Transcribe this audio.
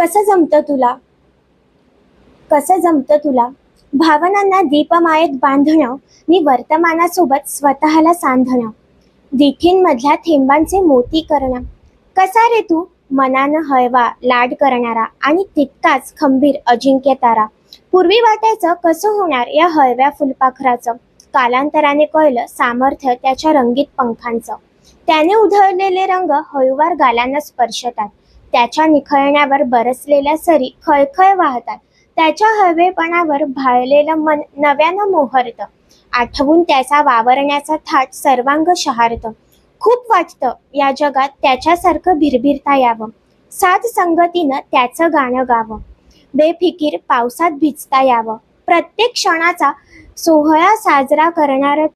कसं जमतं तुला? कसं जमतं तुला? भावनांना दीपमायेत बांधणं आणि वर्तमानासोबत स्वतःला सांधणं. दिठींमधल्या थेंबांचे मोती करणं. कसा रे तू? मनानं हळवा लाड करणारा आणि तितकाच खंबीर अजिंक्य तारा. पूर्वी वाटायचं कसं होणार या हळव्या फुलपाखराचं? कालांतराने कळलं सामर्थ्य त्याच्या रंगीत पंखांचं. त्याने उधळलेले रंग हळूवार गालांना स्पर्शतात. त्याच्या निखळण्यावर बरसलेल्या सरी खळखळ वाहतात. त्याच्या हवेपणावर भाळलेलं मन नव्यानं मोहरतं. आठवून त्याचा वावरण्याचा थाट सर्वांग शहारत. खूप वाटतं या जगात त्याच्यासारखं भिरभिरता यावं. साथ संगतीनं त्याचं गाणं गावं. बेफिकीर पावसात भिजता यावं. प्रत्येक क्षणाचा सोहळा साजरा करणारं